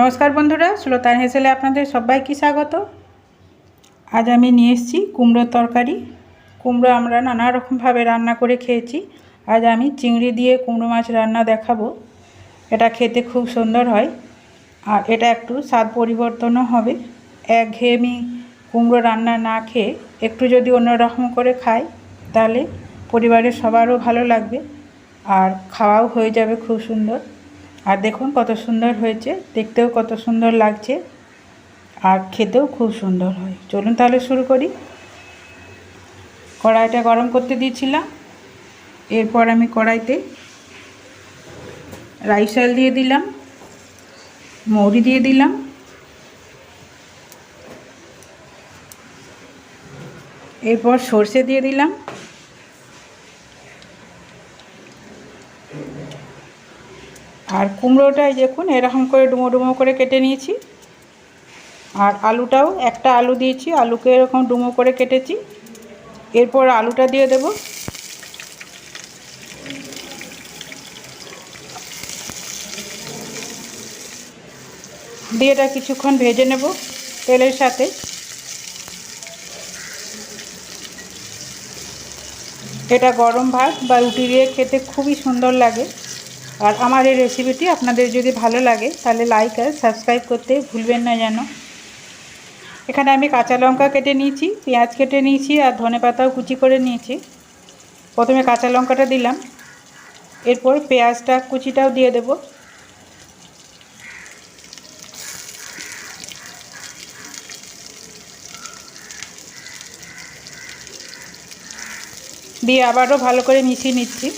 নমস্কার বন্ধুরা সুলতান হেসেলে আপনাদের সবাইকে স্বাগত। আজ আমি নিয়ে এসেছি কুমড়োর তরকারি। কুমড়ো আমরা নানা রকমভাবে রান্না করে খেয়েছি। আজ আমি চিংড়ি দিয়ে কুমড়ো মাছ রান্না দেখাবো। এটা খেতে খুব সুন্দর হয় আর এটা একটু স্বাদ পরিবর্তনও হবে। একঘেয়েমি কুমড়ো রান্না না খেয়ে একটু যদি অন্যরকম করে খাই, তাহলে পরিবারের সবারও ভালো লাগবে আর খাওয়াও হয়ে যাবে খুব সুন্দর। আর দেখুন কত সুন্দর হয়েছে, দেখতেও কত সুন্দর লাগছে আর খেতেও খুব সুন্দর হয়। চলুন তাহলে শুরু করি। কড়াইটা গরম করতে দিয়েছিলাম, এরপর আমি কড়াইতে রাইস অয়েল দিয়ে দিলাম, মৌরি দিয়ে দিলাম, এরপর সর্ষে দিয়ে দিলাম আর কুমড়োটাই দেখুন, এরকম করে ডুমো ডুমো করে কেটে নিয়েছি। আর আলুটাও একটা আলু দিয়েছি, আলুকে এরকম ডুমো করে কেটেছি। এরপর আলুটা দিয়ে দেব। দিয়ে এটা কিছুক্ষণ ভেজে নেব তেলের সাথে। এটা গরম ভাত বা রুটি দিয়ে খেতে খুবই সুন্দর লাগে। আর আমার এই রেসিপিটি আপনাদের যদি ভালো লাগে, তাহলে লাইক আর সাবস্ক্রাইব করতে ভুলবেন না যেন। এখানে আমি কাঁচা লঙ্কা কেটে নিয়েছি, পেঁয়াজ কেটে নিয়েছি, আর ধনে পাতাও কুচি করে নিয়েছি। প্রথমে কাঁচা লঙ্কাটা দিলাম, এরপর পেঁয়াজটা কুচিটাও দিয়ে দেব। দিয়ে আবারও ভালো করে মিশিয়ে নিচ্ছি।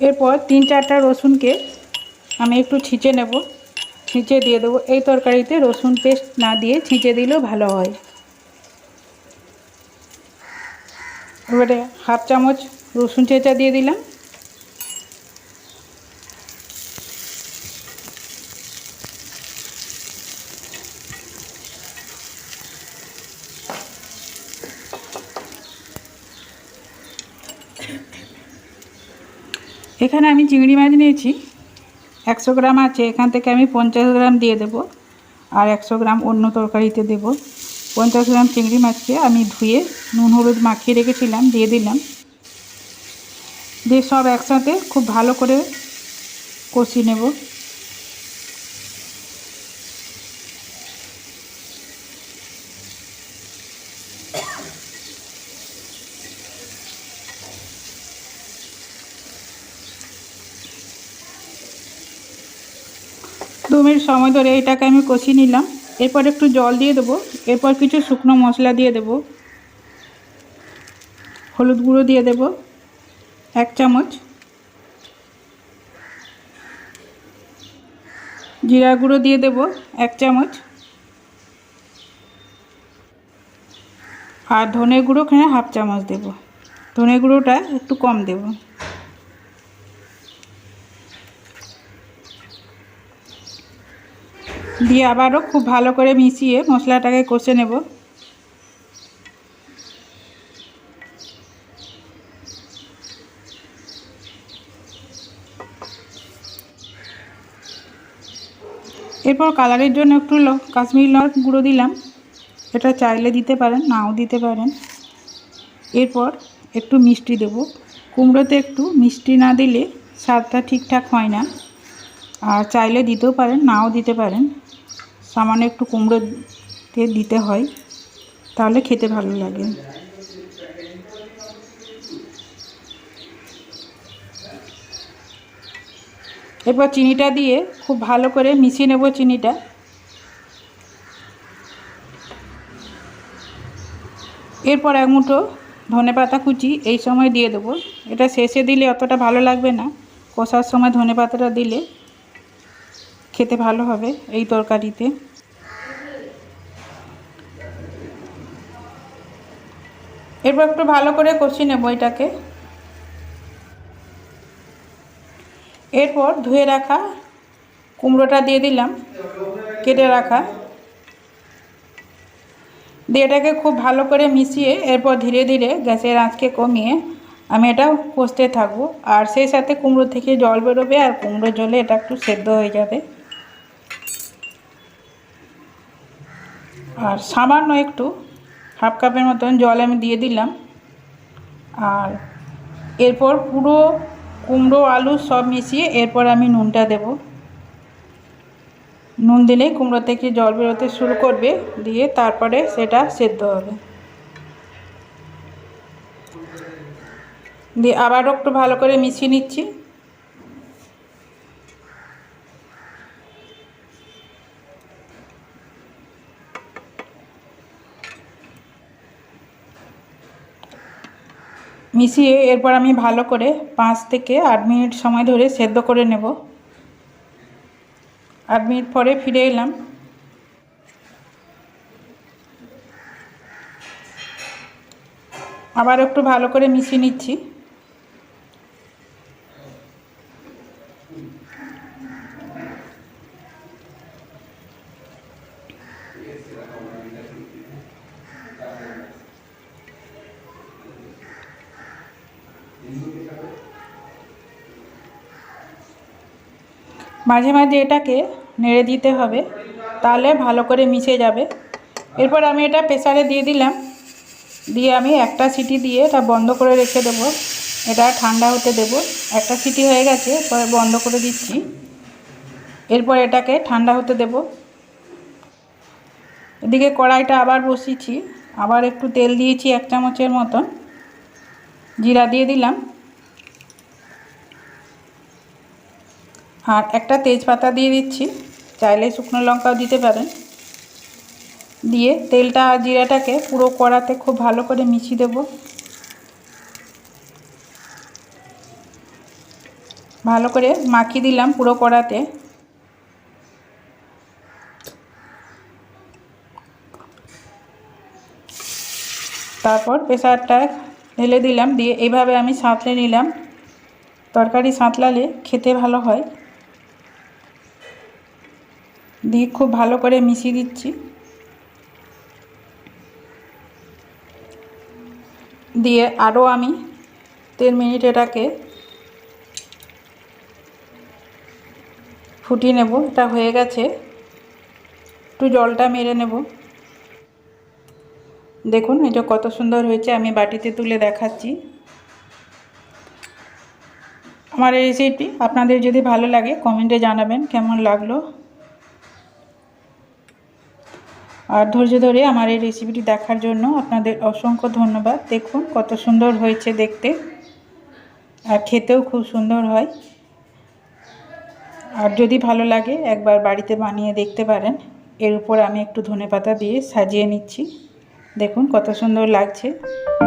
এরপর তিন চারটা রসুনকে আমি একটু ছিঁচে নেব। ছিঁচে দিয়ে দেবো। এই তরকারিতে রসুন পেস্ট না দিয়ে ছিঁচে দিলেও ভালো হয়। এবারে হাফ চামচ রসুন চেঁচা দিয়ে দিলাম। এখানে আমি চিংড়ি মাছ নিয়েছি। একশো গ্রাম আছে, এখান থেকে আমি পঞ্চাশ গ্রাম দিয়ে দেব। আর একশো গ্রাম অন্য তরকারিতে দেব। পঞ্চাশ গ্রাম চিংড়ি মাছকে আমি ধুয়ে নুন, হলুদ মাখিয়ে রেখেছিলাম, দিয়ে দিলাম। দিয়ে সব একসাথে খুব ভালো করে কষিয়ে নেব। দু মিনিট সময় ধরে এটাকে আমি কষিয়ে নিলাম। এরপর একটু জল দিয়ে দেবো। এরপর কিছু শুকনো মশলা দিয়ে দেবো। হলুদ গুঁড়ো দিয়ে দেব। এক চামচ। জিরা গুঁড়ো দিয়ে দেব। এক চামচ। আর ধনে গুঁড়ো এখানে হাফ চামচ দেব। ধনে গুঁড়োটা একটু কম দেবো। দিয়ে আবারও খুব ভালো করে মিশিয়ে মশলাটাকে কষে নেব। এরপর কালারের জন্য একটু কাশ্মীরি লঙ্ক গুঁড়ো দিলাম। এটা চাইলে দিতে পারেন, নাও দিতে পারেন। এরপর একটু মিষ্টি দেব। কুমড়োতে একটু মিষ্টি না দিলে স্বাদটা ঠিকঠাক হয় না। আর চাইলে দিতেও পারেন, নাও দিতে পারেন। সামান্য একটু কুমড়োতে দিতে হয়, তাহলে খেতে ভালো লাগে। এরপর চিনিটা দিয়ে খুব ভালো করে মিশিয়ে নেব চিনিটা। এরপর এক মুঠো ধনে পাতা কুচি এই সময় দিয়ে দেবো। এটা শেষে দিলে অতটা ভালো লাগবে না, কষার সময় ধনে পাতাটা দিলে খেতে ভালো হবে এই তরকারিতে। এরপর একটু ভালো করে কষিয়ে নেব এটাকে। এরপর ধুয়ে রাখা কুমড়োটা দিয়ে দিলাম, কেটে রাখা। দিয়ে এটাকে খুব ভালো করে মিশিয়ে এরপর ধীরে ধীরে গ্যাসের আঁচকে কমিয়ে আমি এটা কষতে থাকব। আর সেই সাথে কুমড়ো থেকে জল বেরোবে আর কুমড়ো জলে এটা একটু সেদ্ধ হয়ে যাবে। আর সামান্য একটু হাফ কাপের মতন জল আমি দিয়ে দিলাম। আর এরপর পুরো কুমড়ো, আলু সব মিশিয়ে এরপর আমি নুনটা দেব। নুন দিলেই কুমড়ো থেকে জল বেরোতে শুরু করবে, দিয়ে তারপরে সেটা সেদ্ধ হবে। দিয়ে আবারও একটু ভালো করে মিশিয়ে নিচ্ছি। মিশিয়ে এরপর আমি ভালো করে পাঁচ থেকে আট মিনিট সময় ধরে সেদ্ধ করে নেব। আট মিনিট পরে ফিরে এলাম। আবার একটু ভালো করে মিশিয়ে নিচ্ছি। মাঝে মাঝে এটাকে নেড়ে দিতে হবে, তাহলে ভালো করে মিশে যাবে। এরপর আমি এটা প্রেসারে দিয়ে দিলাম। দিয়ে আমি একটা সিটি দিয়ে এটা বন্ধ করে রেখে দেবো। এটা ঠান্ডা হতে দেব। একটা সিটি হয়ে গেছে পরে বন্ধ করে দিচ্ছি। এরপর এটাকে ঠান্ডা হতে দেব। এদিকে কড়াইটা আবার বসিয়েছি। আবার একটু তেল দিয়েছি এক চামচের মতন। জিরা দিয়ে দিলাম। আর একটা তেজপাতা দিয়ে দিচ্ছি। চাইলে শুকনো লঙ্কাও দিতে পারেন। দিয়ে তেলটা আর জিরাটাকে পুরো কড়াতে খুব ভালো করে মিশিয়ে দেব। ভালো করে মাখিয়ে দিলাম পুরো কড়াতে। তারপর প্রেসারটা ঢেলে দিলাম, দিয়ে এইভাবে আমি সাঁতলে নিলাম। তরকারি সাঁতলালে খেতে ভালো হয়। দিয়ে খুব ভালো করে মিশিয়ে দিচ্ছি। দিয়ে আরও আমি তিন মিনিট এটাকে ফুটিয়ে নেব, এটা হয়ে গেছে। একটু জলটা মেরে নেব। দেখুন এটা কত সুন্দর হয়েছে, আমি বাটিতে তুলে দেখাচ্ছি। আমার এই রেসিপি আপনাদের যদি ভালো লাগে কমেন্টে জানাবেন কেমন লাগল। আর ধৈর্য ধরে আমার এই রেসিপিটি দেখার জন্য আপনাদের অসংখ্য ধন্যবাদ। দেখুন, কত সুন্দর হয়েছে দেখতে। আর খেতেও খুব সুন্দর হয়। আর যদি ভালো লাগে, একবার বাড়িতে বানিয়ে দেখতে পারেন। এর উপর আমি একটু ধনে পাতা দিয়ে সাজিয়ে নিচ্ছি। দেখুন কত সুন্দর লাগছে।